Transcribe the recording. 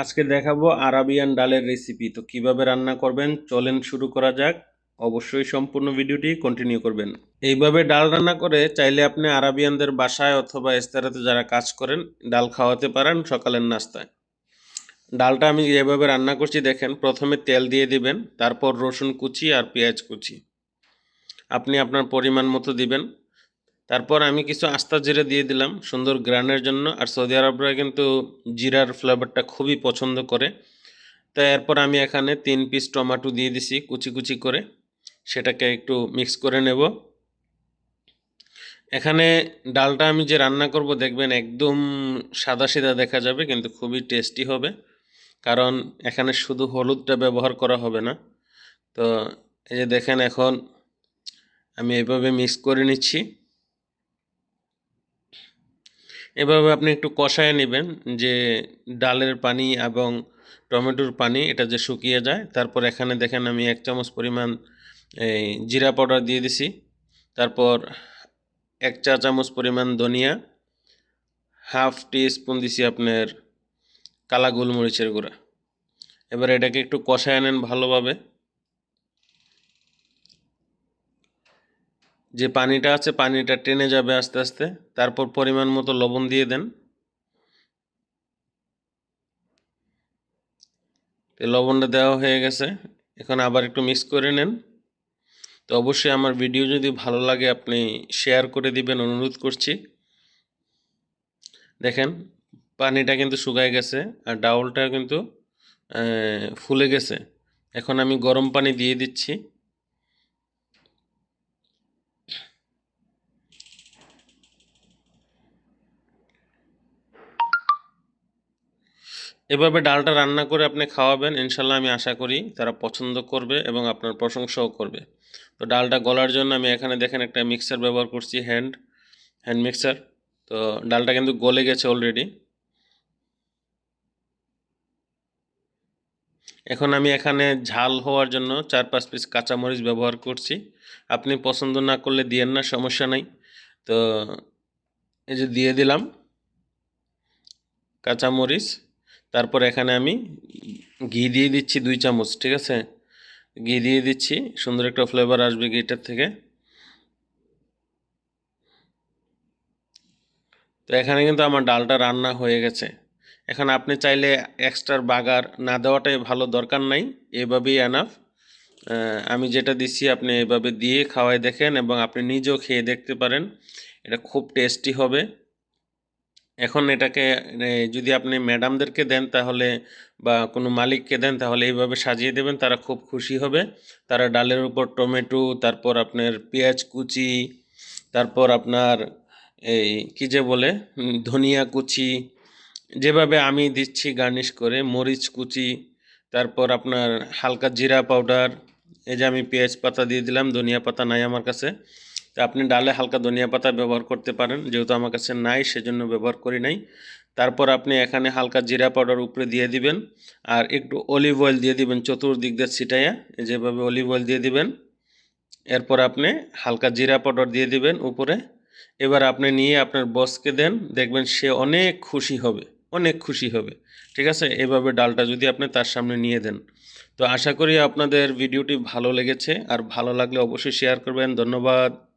আজকে দেখাবো আরাবিয়ান ডালের রেসিপি তো কীভাবে রান্না করবেন? চলেন শুরু করা যাক। অবশ্যই সম্পূর্ণ ভিডিওটি কন্টিনিউ করবেন। এইভাবে ডাল রান্না করে চাইলে আপনি আরাবিয়ানদের বাসায় অথবা এস্তারাতে যারা কাজ করেন, ডাল খাওয়াতে পারেন সকালের নাস্তায়। ডালটা আমি যেভাবে রান্না করছি, দেখেন, প্রথমে তেল দিয়ে দিবেন, তারপর রসুন কুচি আর পেঁয়াজ কুচি। আপনি আপনার পরিমাণ মতো দিবেন। তারপর আমি কিছু আস্তা জিরা দিয়ে দিলাম সুন্দর গ্রানের জন্য। আর সৌদি আরবরা কিন্তু জিরার ফ্লেভারটা খুবই পছন্দ করে। তো এরপর আমি এখানে তিন পিস টমাটো দিয়ে দিছি কুচি কুচি করে। সেটাকে একটু মিক্স করে নেব। এখানে ডালটা আমি যে রান্না করব দেখবেন একদম সাদা সিধা দেখা যাবে, কিন্তু খুবই টেস্টি হবে। কারণ এখানে শুধু হলুদটা ব্যবহার করা হবে না। তো এই যে দেখেন এখন আমি এভাবে মিক্স করে নিচ্ছি। এভাবে আপনি একটু কষায় নেবেন যে ডালের পানি এবং টমেটোর পানি, এটা যে শুকিয়ে যায়। তারপর এখানে দেখেন আমি এক চামচ পরিমাণ এই জিরা পাউডার দিয়ে দিছি। তারপর এক চা চামচ পরিমাণ ধনিয়া, হাফ টি স্পুন দিছি আপনার কালা গোলমরিচের গুঁড়া। এবার এটাকে একটু কষায় নেন ভালোভাবে। যে পানিটা আছে, পানিটা টেনে যাবে আস্তে আস্তে। তারপর পরিমাণ মতো লবণ দিয়ে দেন। লবণটা দেওয়া হয়ে গেছে। এখন আবার একটু মিক্স করে নেন। তো অবশ্যই আমার ভিডিও যদি ভালো লাগে, আপনি শেয়ার করে দিবেন, অনুরোধ করছি। দেখেন, পানিটা কিন্তু শুকায় গেছে আর ডাউলটা কিন্তু ফুলে গেছে। এখন আমি গরম পানি দিয়ে দিচ্ছি। এভাবে ডালটা রান্না করে আপনি খাওয়াবেন ইনশাল্লাহ আমি আশা করি তারা পছন্দ করবে এবং আপনার প্রশংসাও করবে। তো ডালটা গলার জন্য আমি এখানে দেখেন একটা মিক্সার ব্যবহার করছি হ্যান্ড হ্যান্ড মিক্সার তো ডালটা কিন্তু গলে গেছে অলরেডি এখন আমি এখানে ঝাল হওয়ার জন্য চার পাঁচ পিস কাঁচামরিচ ব্যবহার করছি। আপনি পছন্দ না করলে দিয়েন না, সমস্যা নাই। তো এই যে দিয়ে দিলাম কাঁচামরিচ। তারপর এখানে আমি ঘি দিয়ে দিচ্ছি দুই চামচ, ঠিক আছে? ঘি দিয়ে দিচ্ছি, সুন্দর একটা ফ্লেভার আসবে ঘিটার থেকে। তো এখানে কিন্তু আমার ডালটা রান্না হয়ে গেছে। এখন আপনি চাইলে এক্সট্রার বাগার না দেওয়াটাই ভালো, দরকার নাই। এভাবেই এনাফ আমি যেটা দিচ্ছি আপনি এভাবে দিয়ে খাওয়াই দেখেন এবং আপনি নিজেও খেয়ে দেখতে পারেন। এটা খুব টেস্টি হবে। এখন এটাকে যদি আপনি ম্যাডামদেরকে দেন তাহলে বা কোনো মালিককে দেন তাহলে এইভাবে সাজিয়ে দেবেন, তারা খুব খুশি হবে। তারা ডালের উপর টমেটো, তারপর আপনার পেঁয়াজ কুচি, তারপর আপনার এই কী যে বলে ধনিয়া কুচি, যেভাবে আমি দিচ্ছি গার্নিশ করে, মরিচ কুচি, তারপর আপনার হালকা জিরা পাউডার, এই যে আমি পেঁয়াজ পাতা দিয়ে দিলাম, ধনিয়া পাতা নাই আমার কাছে। তা আপনি ডালে হালকা ধনিয়া পাতা ব্যবহার করতে পারেন, যেহেতু আমার কাছে নাই, সেজন্য ব্যবহার করি নাই। তারপর আপনি এখানে হালকা জিরা পাউডার উপরে দিয়ে দিবেন, আর একটু অলিভ অয়েল দিয়ে দিবেন চতুর্দিক দিয়ে ছিটাইয়া, যেভাবে অলিভ অয়েল দিয়ে দিবেন। এরপর আপনি হালকা জিরা পাউডার দিয়ে দিবেন উপরে। এবার আপনি নিয়ে আপনার বসকে দেন, দেখবেন সে অনেক খুশি হবে, অনেক খুশি হবে। ঠিক আছে? এভাবে ডালটা যদি আপনি তার সামনে নিয়ে দেন। তো আশা করি আপনাদের ভিডিওটি ভালো লেগেছে, আর ভালো লাগলে অবশ্যই শেয়ার করবেন। ধন্যবাদ।